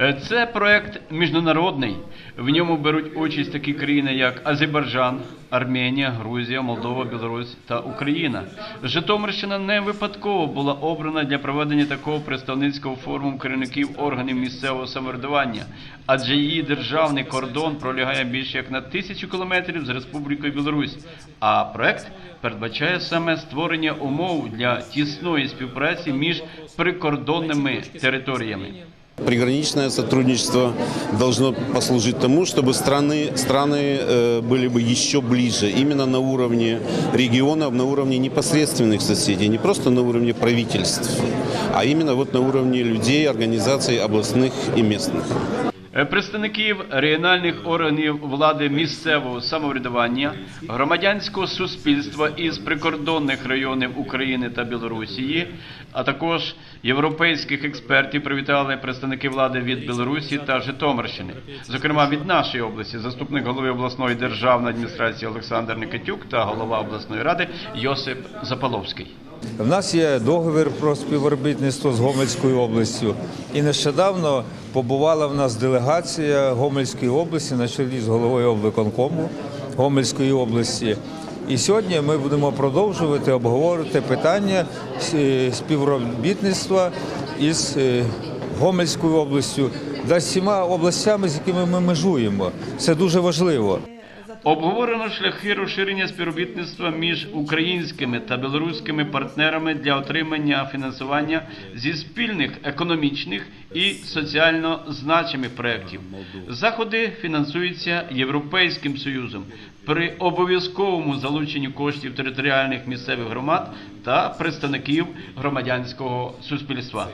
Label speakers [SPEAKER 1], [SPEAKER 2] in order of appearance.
[SPEAKER 1] Е, Це проект міжнародний. В ньому беруть участь такі країни, як Азербайджан, Арменія, Грузія, Молдова, Білорусь та Україна. Житомирщина не випадково була обрана для проведення такого представницького форуму керівників органів місцевого самоврядування, адже її державний кордон пролягає більше як на тисячу кілометрів з Республікою Білорусь. А проект передбачає саме створення умов для тісної співпраці між прикордонними територіями.
[SPEAKER 2] Приграничное сотрудничество должно послужить тому, чтобы страны, страны э, были бы еще ближе, именно на уровне регионов, на уровне непосредственных соседей, не просто на уровне правительств, а именно вот на уровне людей, организаций областных и местных.
[SPEAKER 1] Е, Представників регіональних органів влади місцевого самоврядування, громадянського суспільства із прикордонних районів України та Білорусі, а також європейських експертів привітали представники влади від Білорусі та Житомирщини, зокрема від нашої області, заступник голови обласної державної адміністрації Олександр Никитюк та голова обласної ради Йосип Запаловський.
[SPEAKER 3] В нас є договір про співробітництво з Гомельською областю. І нещодавно побувала в нас делегація Гомельської області на чолі з головою облвиконкому Гомельської області. І сьогодні ми будемо продовжувати обговорити питання е, співробітництва із е, Гомельською областю та всіма областями, з якими ми межуємо. Це дуже важливо.
[SPEAKER 1] Обговорено шляхи розширення співробітництва між українськими та білоруськими партнерами для отримання фінансування зі спільних економічних і соціально значимих проєктів. Заходи фінансуються Європейським Союзом при обов'язковому залученні коштів територіальних місцевих громад та представників громадянського суспільства.